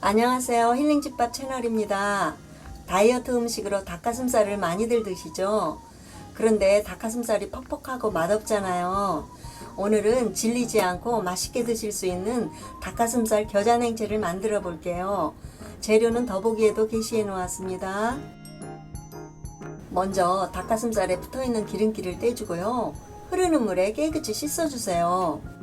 안녕하세요. 힐링집밥 채널입니다. 다이어트 음식으로 닭가슴살을 많이들 드시죠? 그런데 닭가슴살이 퍽퍽하고 맛없잖아요. 오늘은 질리지 않고 맛있게 드실 수 있는 닭가슴살 겨자냉채를 만들어 볼게요. 재료는 더보기에도 게시해 놓았습니다. 먼저 닭가슴살에 붙어 있는 기름기를 떼주고요. 흐르는 물에 깨끗이 씻어주세요.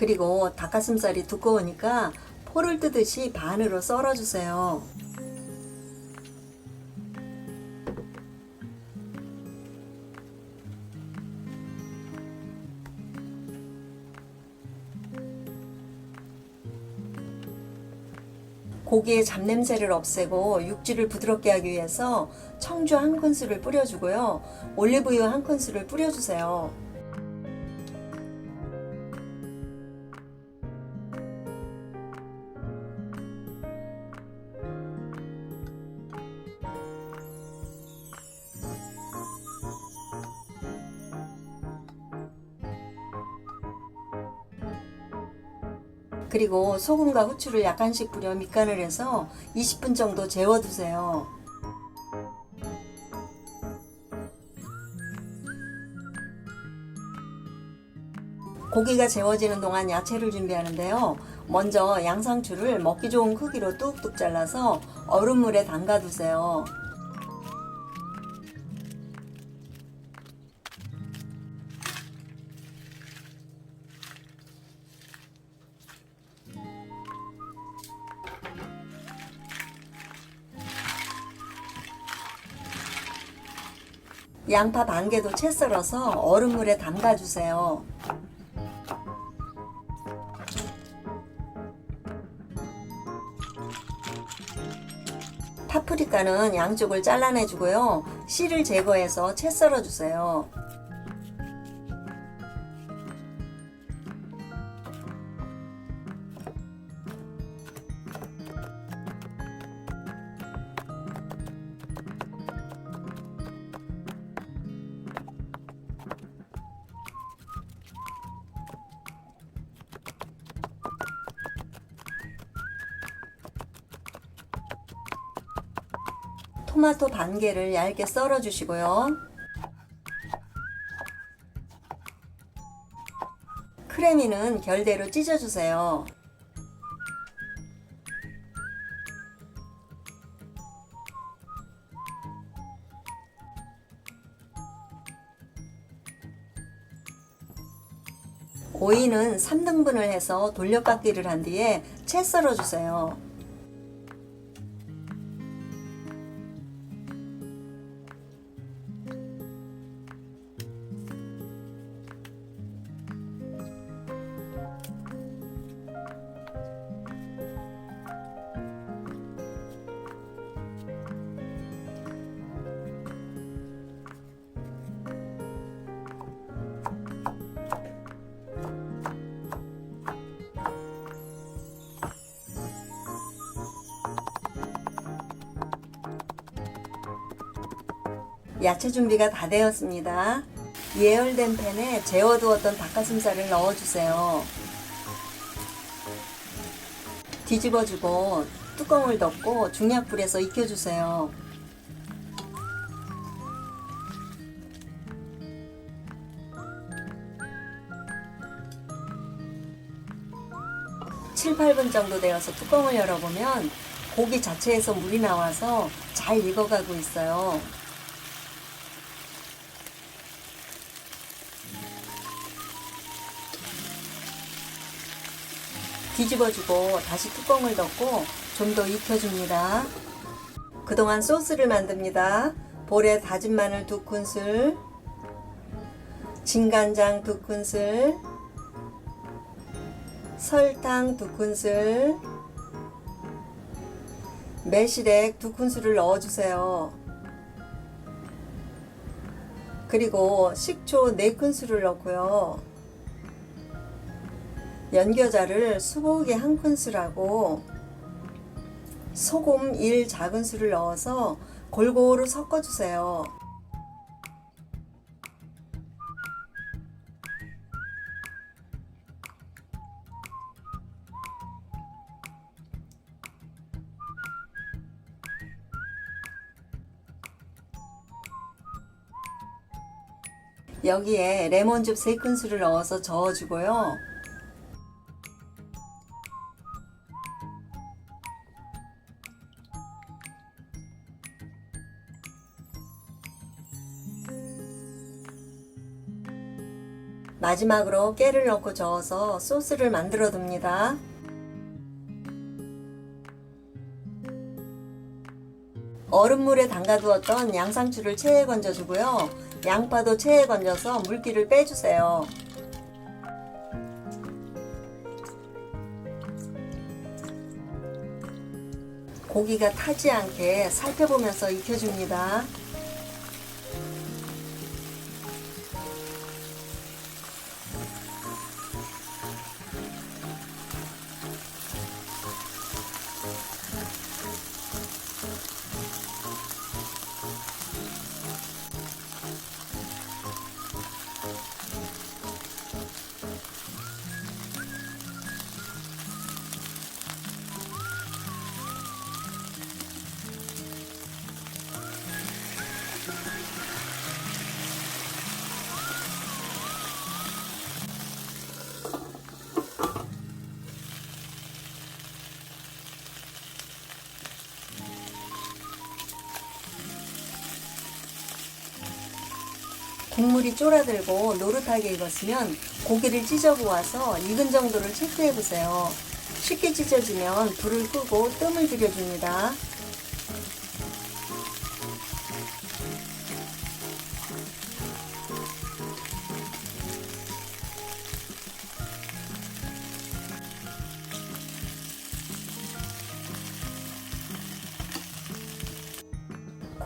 그리고 닭가슴살이 두꺼우니까 포를 뜨듯이 반으로 썰어주세요. 고기의 잡냄새를 없애고 육질을 부드럽게 하기 위해서 청주 한 큰술을 뿌려주고요. 올리브유 한 큰술을 뿌려주세요. 그리고 소금과 후추를 약간씩 뿌려 밑간을 해서 20분 정도 재워두세요. 고기가 재워지는 동안 야채를 준비하는데요. 먼저 양상추를 먹기 좋은 크기로 뚝뚝 잘라서 얼음물에 담가두세요. 양파 반 개도 채 썰어서 얼음물에 담가주세요. 파프리카는 양쪽을 잘라내주고요. 씨를 제거해서 채 썰어주세요. 토마토 반 개를 얇게 썰어 주시고요. 크래미는 결대로 찢어 주세요. 오이는 3등분을 해서 돌려깎기를 한 뒤에 채 썰어 주세요. 야채 준비가 다 되었습니다. 예열된 팬에 재워두었던 닭가슴살을 넣어주세요. 뒤집어주고 뚜껑을 덮고 중약불에서 익혀주세요. 칠, 8분 정도 되어서 뚜껑을 열어보면 고기 자체에서 물이 나와서 잘 익어가고 있어요. 뒤집어주고 다시 뚜껑을 덮고 좀 더 익혀줍니다. 그동안 소스를 만듭니다. 볼에 다진 마늘 두 큰술, 진간장 두 큰술, 설탕 두 큰술, 매실액 두 큰술을 넣어주세요. 그리고 식초 네 큰술을 넣고요. 연겨자를 수북에 한 큰술하고 소금 1 작은 술을 넣어서 골고루 섞어주세요. 여기에 레몬즙 3큰술을 넣어서 저어주고요. 마지막으로 깨를 넣고 저어서 소스를 만들어 둡니다. 얼음물에 담가두었던 양상추를 체에 건져주고요. 양파도 체에 건져서 물기를 빼주세요. 고기가 타지 않게 살펴보면서 익혀줍니다. 국물이 쫄아들고 노릇하게 익었으면 고기를 찢어 보아서 익은 정도를 체크해 보세요. 쉽게 찢어지면 불을 끄고 뜸을 들여줍니다.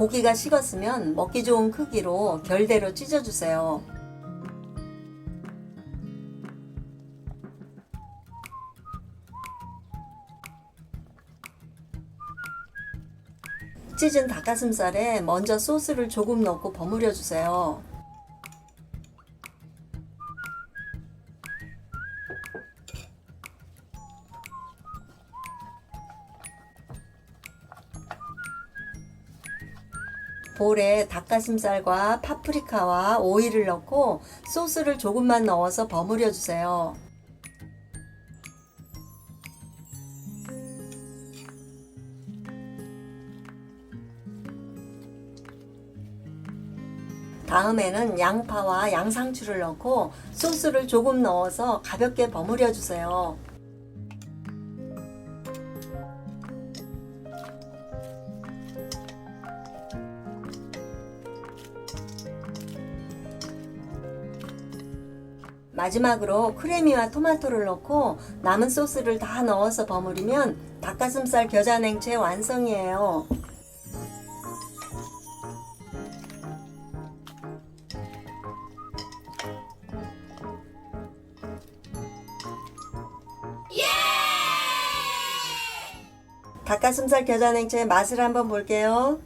고기가 식었으면 먹기 좋은 크기로 결대로 찢어주세요. 찢은 닭가슴살에 먼저 소스를 조금 넣고 버무려 주세요. 볼에 닭가슴살과 파프리카와 오이를 넣고 소스를 조금만 넣어서 버무려 주세요. 다음에는 양파와 양상추를 넣고 소스를 조금 넣어서 가볍게 버무려 주세요. 마지막으로 크레미와 토마토를 넣고 남은 소스를 다 넣어서 버무리면 닭가슴살 겨자냉채 완성이에요. 닭가슴살 겨자냉채 맛을 한번 볼게요.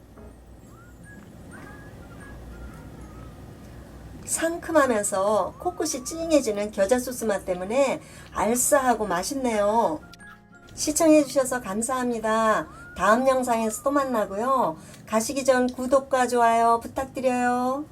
상큼하면서 코끝이 찡해지는 겨자 소스 맛 때문에 알싸하고 맛있네요. 시청해주셔서 감사합니다. 다음 영상에서 또 만나고요. 가시기 전 구독과 좋아요 부탁드려요.